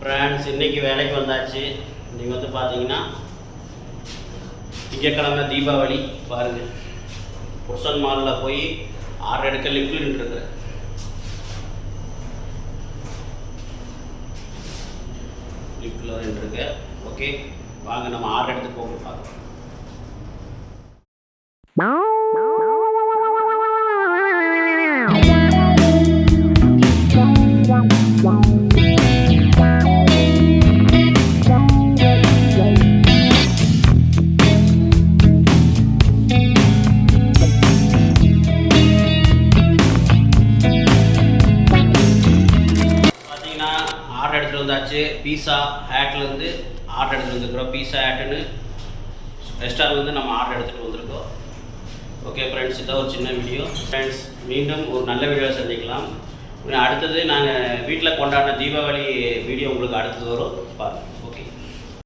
Friends இன்னைக்கு வேலைக்கு வந்தாச்சு. இன்னைக்கு வந்து பார்த்தீங்கன்னா திங்கக்கிழமை தீபாவளி பாருங்க. புருஷன் மாலில் போய் ஆறு எடுக்க லிஃப்ட் இருக்கிறேன். லிஃப்ட்டில் இருக்கு ஓகே வாங்க நம்ம ஆறு எடுத்து போக பார்க்கலாம். வந்தாச்சு. பீஸா ஹேட்லேருந்து ஆர்டர் எடுத்துகிட்டு வந்துருக்குறோம். பீஸா ஹேட்டுன்னு ரெஸ்டாரண்ட்லேருந்து நம்ம ஆர்டர் எடுத்துகிட்டு வந்திருக்கோம். ஓகே ஃப்ரெண்ட்ஸ் இதான் ஒரு சின்ன வீடியோ ஃப்ரெண்ட்ஸ் மீண்டும் ஒரு நல்ல வீடியோவை சந்திக்கலாம். அடுத்தது நாங்கள் வீட்டில் கொண்டாடின தீபாவளி வீடியோ உங்களுக்கு அடுத்தது வரும். பாருங்கள் ஓகே